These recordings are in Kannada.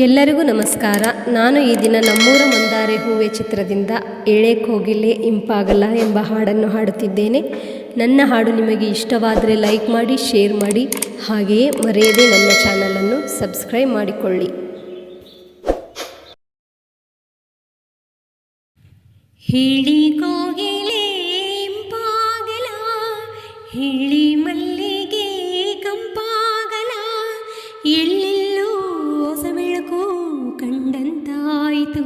ಎಲ್ಲರಿಗೂ ನಮಸ್ಕಾರ. ನಾನು ಈ ದಿನ ನಮ್ಮೂರ ಮಂದಾರೆ ಹೂವೆ ಚಿತ್ರದಿಂದ ಎಳೆ ಕೋಗಿಲೆ ಇಂಪಾಗಲ್ಲ ಎಂಬ ಹಾಡನ್ನು ಹಾಡುತ್ತಿದ್ದೇನೆ. ನನ್ನ ಹಾಡು ನಿಮಗೆ ಇಷ್ಟವಾದರೆ ಲೈಕ್ ಮಾಡಿ, ಶೇರ್ ಮಾಡಿ, ಹಾಗೆಯೇ ಮರೆಯದೆ ನನ್ನ ಚಾನಲನ್ನು ಸಬ್ಸ್ಕ್ರೈಬ್ ಮಾಡಿಕೊಳ್ಳಿ. ಹೇಳಿ ಕಂಡಂತಾಯಿತು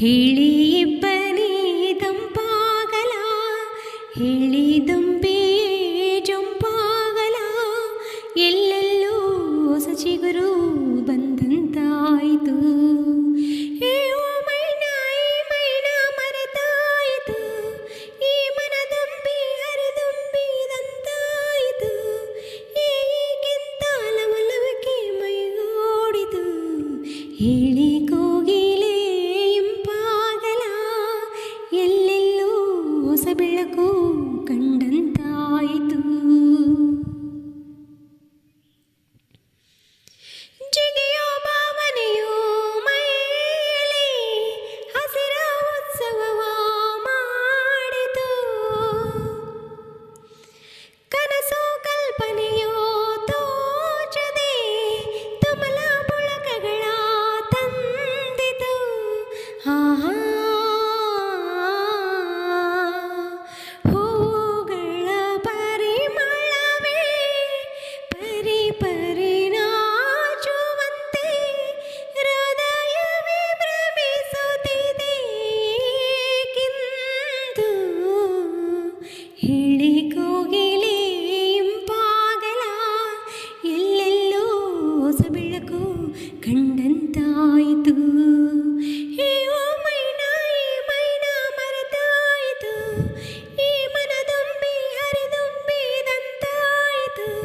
ಹೇಳಿ ಇಬ್ಬನಿ ತಂಪಾಗಲ? ಹೇಳಿ ಹೇಳಿ ಕೋಗಿಲೆ ಇಂಪಾಗಲ ಎಲ್ಲೆಲ್ಲೂ ಹೊಸ ಬೆಳಕು ಕಂಡಂತಾಯಿತು.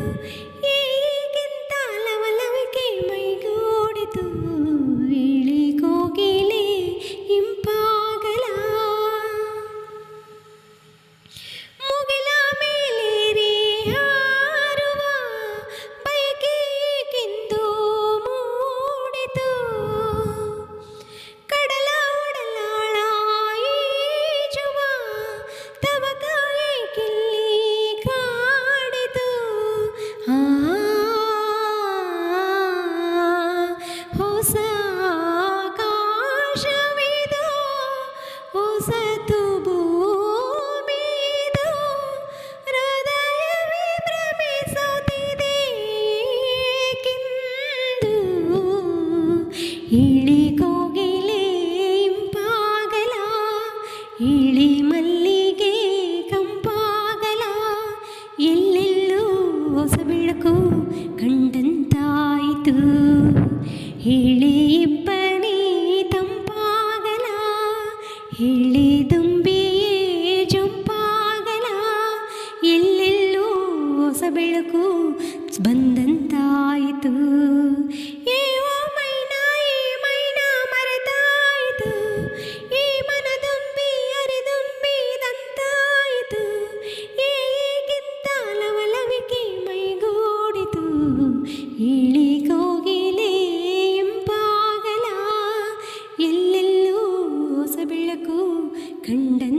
eu ಇಳಿ ಕೋಗಿಲೆ ಇಳಿ ಮಲ್ಲಿಗೆ ಕಂಪಾಗಲ, ಎಲ್ಲೆಲ್ಲೂ ಹೊಸ ಬೆಳಕು ಕಂಡಂತಾಯಿತು. ಹೇಳಿ ಇಬ್ಬನಿ ತಂಪಾಗಲ ಹೇಳಿ ದುಂಬಿಯೇ ಜಂಪಾಗಲ, ಎಲ್ಲೆಲ್ಲೂ ಹೊಸ ಬೆಳಕು ಬಂದಂತಾಯಿತು. കണ്ട